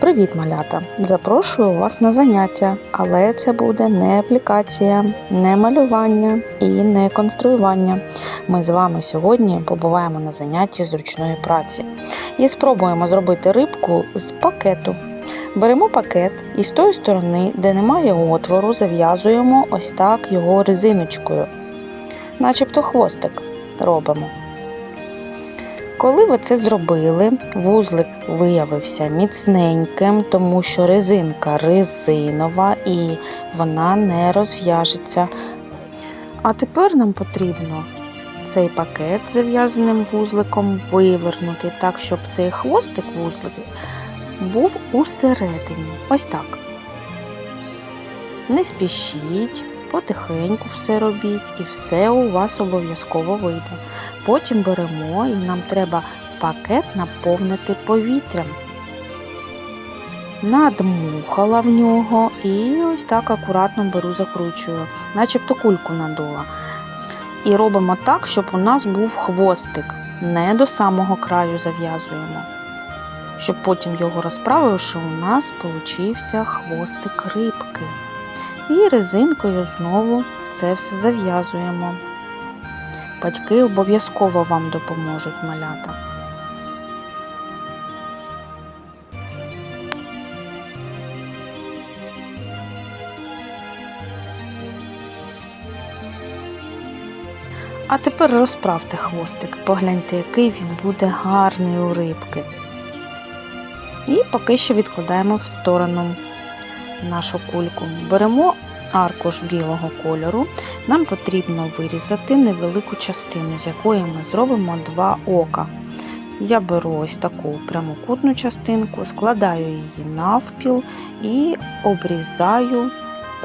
Привіт, малята! Запрошую вас на заняття, але це буде не аплікація, не малювання і не конструювання. Ми з вами сьогодні побуваємо на занятті з ручної праці і спробуємо зробити рибку з пакету. Беремо пакет і з тої сторони, де немає отвору, зав'язуємо ось так його резиночкою, начебто хвостик робимо. Коли ви це зробили, вузлик виявився міцненьким, тому що резинка резинова і вона не розв'яжеться. А тепер нам потрібно цей пакет з зав'язаним вузликом вивернути так, щоб цей хвостик вузлик був усередині. Ось так. Не спішіть, потихеньку все робіть, і все у вас обов'язково вийде. Потім беремо і нам треба пакет наповнити повітрям. Надмухала в нього і ось так акуратно беру, закручую, начебто кульку надула. І робимо так, щоб у нас був хвостик. Не до самого краю зав'язуємо. Щоб потім його розправивши, у нас получився хвостик рибки. І резинкою знову це все зав'язуємо. Батьки обов'язково вам допоможуть малята. А тепер розправте хвостик, погляньте, який він буде гарний у рибки. І поки що відкладаємо в сторону нашу кульку. Беремо аркуш білого кольору, нам потрібно вирізати невелику частину, з якої ми зробимо два ока. Я беру ось таку прямокутну частинку, складаю її навпіл і обрізаю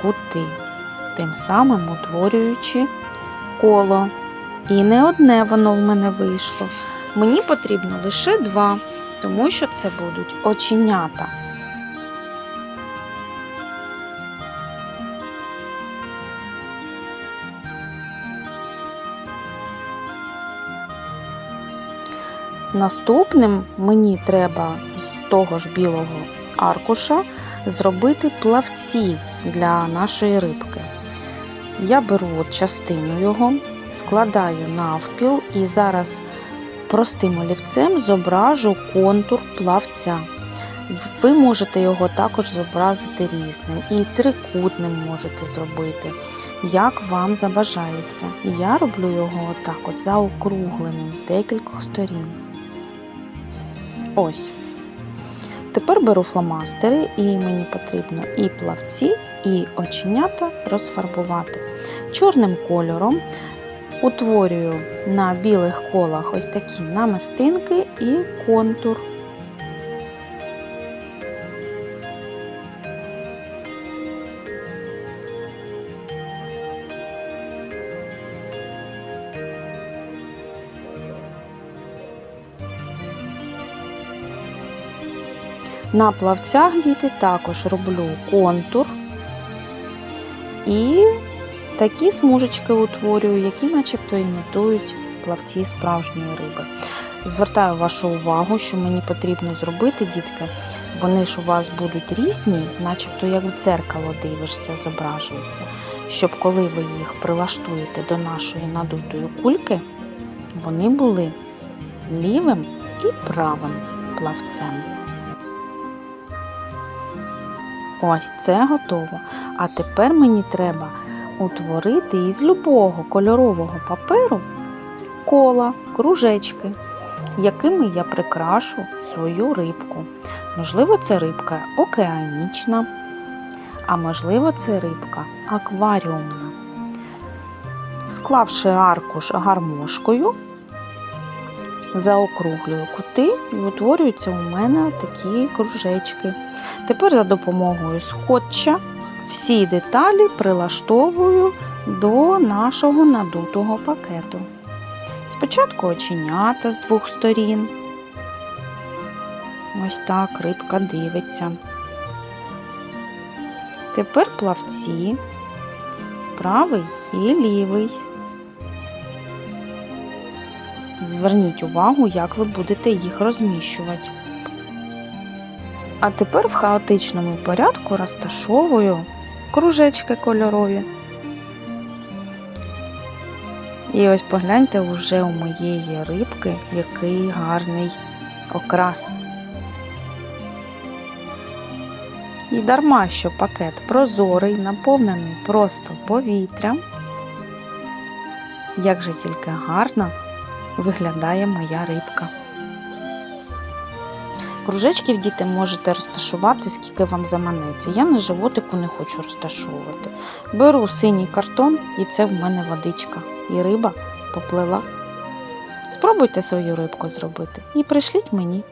кути, тим самим утворюючи коло. І не одне воно в мене вийшло. Мені потрібно лише два, тому що це будуть оченята. Наступним мені треба з того ж білого аркуша зробити плавці для нашої рибки. Я беру частину його, складаю навпіл і зараз простим олівцем зображу контур плавця. Ви можете його також зобразити різним і трикутним можете зробити, як вам забажається. Я роблю його отак от заокругленим з декількох сторін. Ось. Тепер беру фломастери, і мені потрібно і плавці, і оченята розфарбувати. Чорним кольором утворюю на білих колах ось такі намистинки і контур. На плавцях діти також роблю контур і такі смужечки утворюю, які начебто імітують плавці справжньої риби. Звертаю вашу увагу, що мені потрібно зробити, дітки, вони ж у вас будуть різні, начебто як в дзеркало дивишся, зображуються, щоб коли ви їх прилаштуєте до нашої надутої кульки, вони були лівим і правим плавцем. Ось це готово. А тепер мені треба утворити із любого кольорового паперу кола, кружечки, якими я прикрашу свою рибку. Можливо, це рибка океанічна, а можливо, це рибка акваріумна. Склавши аркуш гармошкою, заокруглюю кути і утворюються у мене такі кружечки. Тепер за допомогою скотча всі деталі прилаштовую до нашого надутого пакету. Спочатку оченята з двох сторін. Ось так рибка дивиться. Тепер плавці, правий і лівий. Зверніть увагу, як ви будете їх розміщувати. А тепер в хаотичному порядку розташовую кружечки кольорові. І ось погляньте уже у моєї рибки, який гарний окрас. І дарма, що пакет прозорий, наповнений просто повітрям. Як же тільки гарно виглядає моя рибка. Кружечків діти можете розташувати, скільки вам заманеться. Я на животику не хочу розташовувати. Беру синій картон, і це в мене водичка. І риба поплила. Спробуйте свою рибку зробити і пришліть мені.